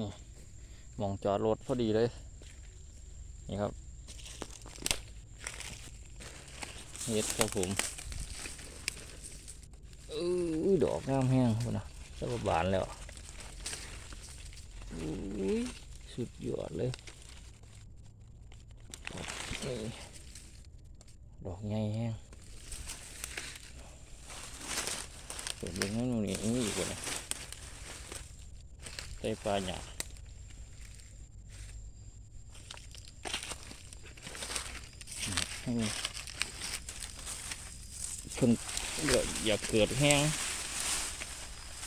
นี่มองจอดรถพอดีเลย นี่ครับเฮ็ดครับผมอือดอกงามแห้งคนนะจะบานแล้วอุ้ยสุดยอดเลยดอกใหญ่แห้งเปิดเบิ่งให้หนูนี่นี่อีกว่านะ ได้ปลาหยาให้มันเพิ่นเดี๋ยวอย่าเกิดแห้ง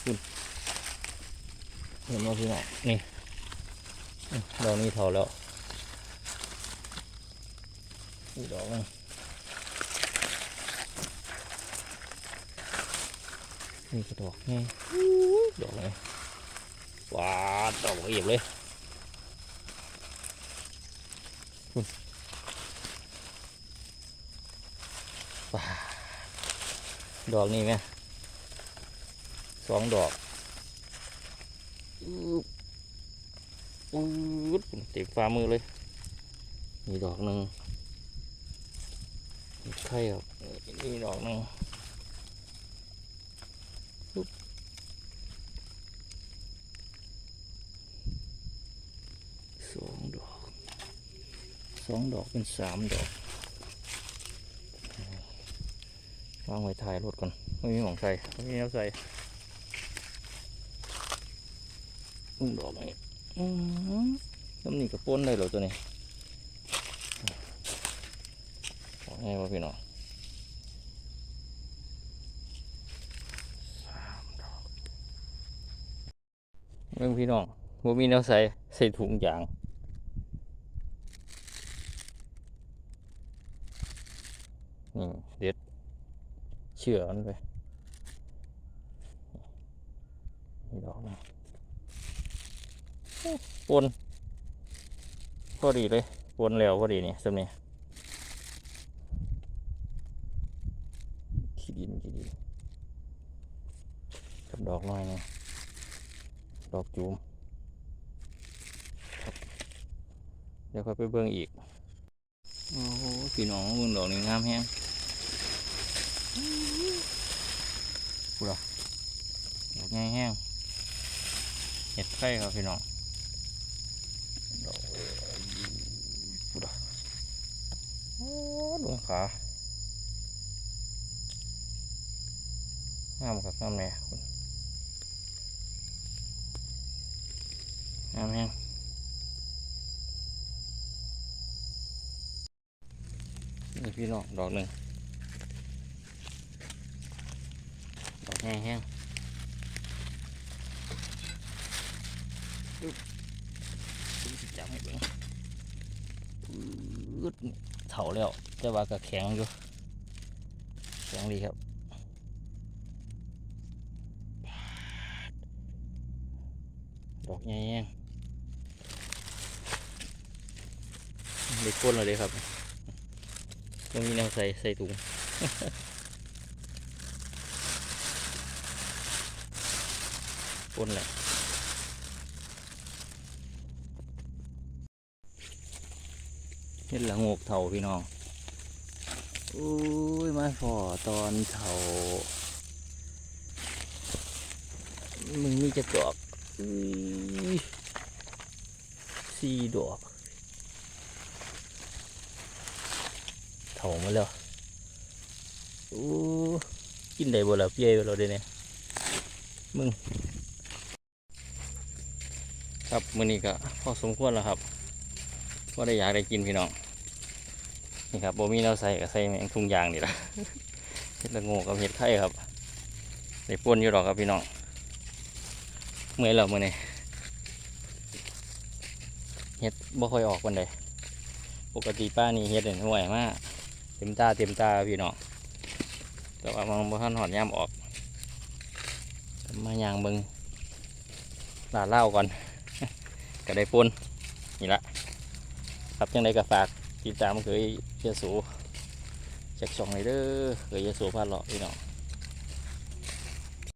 คุณเห็นไหมพี่น้องนี่ดอกนี้เท่าแล้วอีกดอกนึงนี่กระดอกไงดอกไง ว้าดอกเอียบเลยว้าดอกนี่ไหมสองดอกอื้ออื้อเต็มฝ่ามือเลยนี่ดอกหนึ่งไข่ครับนี่ดอกหนึ่ง สองดอก สองดอกเป็นสามดอกวางไว้ท้ายรถก่อนไม่มีของใส่ไม่มีน้ำใส่อุ้งดอกนี่อืมน้ำนี่กระป้นได้เหรอตัวนี้บอกไงวะพี่น้องสามดอกเรื่องพี่น้องว่ามีแนวใส่ใส่ถุงยาง นี่เด็ดเชื่อมันไปนี่ดอกนะปนพอดีเลยปนแล้วพอดีนี่สำเนี่ยขี้ดินขี้ดินกับดอกน้อยนี่ดอกจูมเดี๋ยวค่อยไปเบิ่งอีก โอ้โหพี่น้องเบิ่งดอกนี้งามแฮง พูดอะดอกแห้งเห็ดไข่ครับพี่น้องดอกพูดอะโอ้ดวงขางามครับงามแน่คุณงามแห้งนี่พี่น้องดอกหนึ่ง ดอกแห้งๆอึ๊บดูสิจับให้เบิ่งอึดเถาแล้วแต่ว่าก็แข็งอยู่ แข็งดีครับดอกแห้งๆเด็กก้นเลยครับต้องมีแนวใส่ใส่ถุง ปนแหละเห็ดละงกเถาพี่น้องอุ้ยมาพอตอนเถามึงมีจะดอกสี่ดอกเถามาแล้วอู้กินได้บ่ล่ะเปียบ่เราเด้เนี่ยมึง ครับมื้อนี้ก็พอสมควรแล้วครับว่าได้อยากได้กินพี่น้องนี่ครับโบมีแนวใส่ก็ใส่แมงทุ่งยางนี่ละเห็ดละโงกกับเห็ดไข่ครับได้ป่นอยู่ดอกครับพี่น้องเมื่อยแล้วมื้อนี้เห็ดบ่ค่อยออกปานใดปกติป้านี่เห็ดเนี่ยห่วยมากเต็มตาเต็มตาพี่น้องแต่ว่ามันบ่ทันหอดย่ำออกมายางเบิงลาดเล่าก่อน ก็ได้ปนนี่ละครับยังไงก็ฝากติดตามเคยเชียสูจากช่องไรเด้อเคยเชียสูพาเลาะพี่น้อง